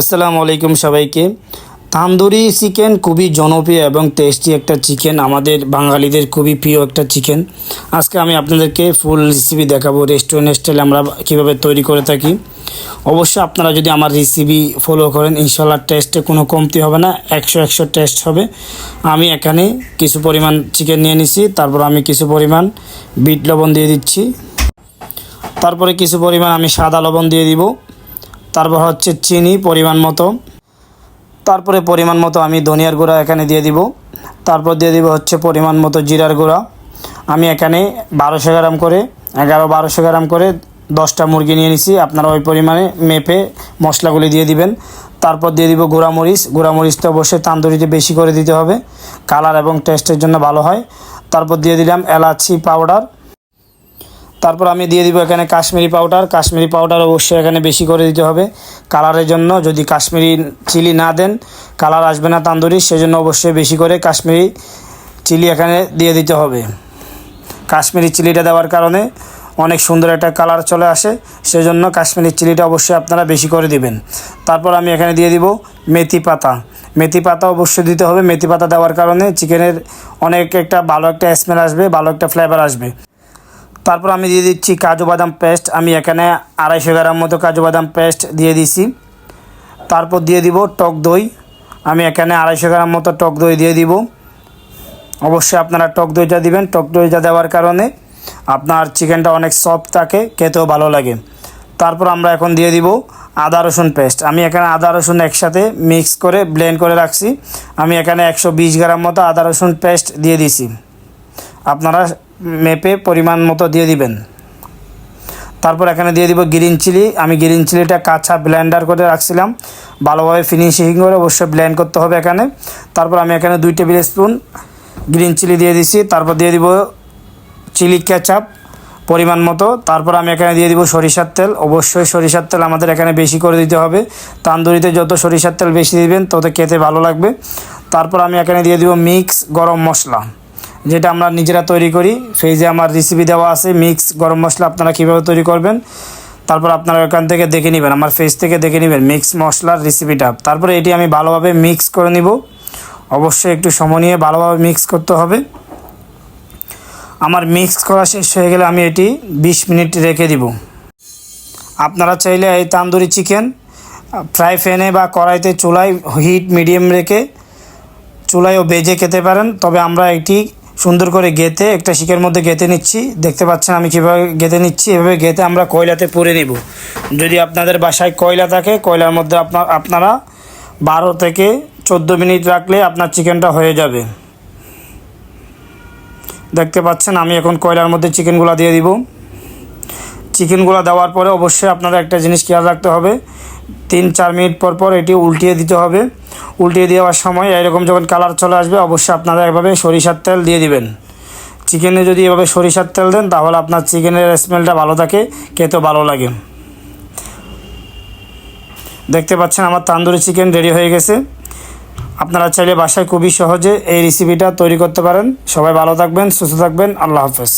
আসসালামু আলাইকুম সবাইকে। তান্দুরি চিকেন খুবই জনপ্রিয় এবং টেস্টি একটা চিকেন। আমাদের বাঙালিদের খুবই প্রিয় একটা চিকেন। আজকে আমি আপনাদেরকে ফুল রেসিপি দেখাবো রেস্টুরেন্ট স্টাইলে আমরা কীভাবে তৈরি করে থাকি। অবশ্যই আপনারা যদি আমার রেসিপি ফলো করেন ইনশাল্লাহ টেস্টে কোনো কমতি হবে না, একশো একশো টেস্ট হবে। আমি এখানে কিছু পরিমাণ চিকেন নিয়ে নিছি, তারপর আমি কিছু পরিমাণ বিট লবণ দিয়ে দিচ্ছি। তারপরে কিছু পরিমাণ আমি সাদা লবণ দিয়ে দিব। তারপর হচ্ছে চিনি, পরিমাণ মতো। তারপরে পরিমাণ মতো আমি ধনিয়ার গুঁড়া এখানে দিয়ে দিব। তারপর দিয়ে দিব হচ্ছে পরিমাণ মতো জিরার গুঁড়া। আমি এখানে বারোশো গ্রাম করে, এগারো বারোশো গ্রাম করে দশটা মুরগি নিয়ে নিছি। আপনারা ওই পরিমাণে মেপে মশলাগুলি দিয়ে দিবেন। তারপর দিয়ে দিব গুঁড়ামরিচ। গুঁড়ামরিচটা অবশ্যই তান্দুরিতে বেশি করে দিতে হবে। কালার এবং টেস্টের জন্য ভালো হয়। তারপর দিয়ে দিলাম এলাচি পাউডার। তারপর আমি দিয়ে দিব এখানে কাশ্মীরি পাউডার কাশ্মীরি পাউডার অবশ্যই এখানে বেশি করে দিতে হবে। কালারের জন্য যদি কাশ্মীরি চিলি না দেন কালার আসবে না তান্দুরি, সেজন্য অবশ্যই বেশি করে কাশ্মীরি চিলি এখানে দিয়ে দিতে হবে। কাশ্মীরি চিলিটা দেওয়ার কারণে অনেক সুন্দর একটা কালার চলে আসে, সেজন্য কাশ্মীরি চিলিটা অবশ্যই আপনারা বেশি করে দিবেন। তারপর আমি এখানে দিয়ে দিব মেথি পাতা। মেথি পাতা অবশ্যই দিতে হবে। মেথি পাতা দেওয়ার কারণে চিকেনের অনেক একটা ভালো একটা স্মেল আসবে, ভালো একটা ফ্লেভার আসবে। তারপর আমি দিয়ে দিচ্ছি কাজু বাদাম পেস্ট। আমি এখানে আড়াইশো গ্রাম মতো কাজু বাদাম পেস্ট দিয়ে দিছি। তারপর দিয়ে দিব টক দই। আমি এখানে আড়াইশো গ্রাম মতো টক দই দিয়ে দিব। অবশ্যই আপনারা টক দইটা দিবেন। টক দইটা দেওয়ার কারণে আপনার চিকেনটা অনেক সফট থাকে, খেতেও ভালো লাগে। তারপর আমরা এখন দিয়ে দিব আদা রসুন পেস্ট। আমি এখানে আদা রসুন একসাথে মিক্স করে ব্লেন্ড করে রাখছি। আমি এখানে একশো বিশ গ্রাম মতো আদা রসুন পেস্ট দিয়ে দিছি। আপনারা মেপে পরিমাণ মতো দিয়ে দিবেন। তারপর এখানে দিয়ে দিব গ্রিন চিলি আমি গ্রিন চিলিটা কাঁচা ব্লেন্ডার করে রাখছিলাম। ভালোভাবে ফিনিশিং করে অবশ্যই ব্লেন্ড করতে হবে এখানে। তারপর আমি এখানে দুই টেবিল স্পুন গ্রিন চিলি দিয়ে দিছি। তারপর দিয়ে দিব চিলি কেচাপ পরিমাণ মতো। তারপর আমি এখানে দিয়ে দিব সরিষার তেল। অবশ্যই সরিষার তেল আমাদের এখানে বেশি করে দিতে হবে। তান্দুরিতে যত সরিষার তেল বেশি দিবেন, তত খেতে ভালো লাগবে। তারপর আমি এখানে দিয়ে দিব মিক্স গরম মশলা। যেটা আমরা নিজেরা তৈরি করি। ফেজে আমার রেসিপি দেওয়া আছে মিক্স গরম মশলা আপনারা কীভাবে তৈরি করবেন, তারপর আপনারা ওখান থেকে দেখে নেবেন, আমার ফেজ থেকে দেখে নেবেন মিক্স মশলার রেসিপিটা তারপরে এটি আমি ভালোভাবে মিক্স করে নিব। অবশ্যই একটু সময় নিয়ে ভালোভাবে মিক্স করতে হবে। আমার মিক্স করা শেষ হয়ে গেলে আমি এটি বিশ মিনিট রেখে দিব। আপনারা চাইলে এই তান্দুরি চিকেন ফ্রাই প্যানে বা কড়াইতে চুলায় হিট মিডিয়াম রেখে চুলায়ও বেজে খেতে পারেন। তবে আমরা এটি সুন্দর করে গেতে একটা শিকের মধ্যে গেতে নিচ্ছি। দেখতে পাচ্ছেন আমি কীভাবে গেতে নিচ্ছি। এভাবে গেতে আমরা কয়লাতে পুরে নেব। যদি আপনাদের বাসায় কয়লা থাকে, কয়লার মধ্যে আপনার, আপনারা বারো থেকে চোদ্দ মিনিট রাখলে আপনার চিকেনটা হয়ে যাবে। দেখতে পাচ্ছেন আমি এখন কয়লার মধ্যে চিকেনগুলো দিয়ে দিব। চিকেনগুলো দেওয়ার পরে অবশ্যই আপনারা একটা জিনিস খেয়াল রাখতে হবে। তিন চার মিনিট পর পর এটি উল্টিয়ে দিতে হবে। উল্টিয়ে দেওয়ার সময় এরকম যখন কালার চলে আসবে, অবশ্যই আপনারা এভাবে সরিষার তেল দিয়ে দিবেন। চিকেনে যদি এভাবে সরিষার তেল দেন, তাহলে আপনার চিকেনের স্মেলটা ভালো থাকে, খেতেও ভালো লাগে। দেখতে পাচ্ছেন আমার তান্দুরি চিকেন রেডি হয়ে গেছে। আপনারা চাইলে বাসায় খুবই সহজে এই রেসিপিটা তৈরি করতে পারেন। সবাই ভালো থাকবেন, সুস্থ থাকবেন, আল্লাহ হাফেজ।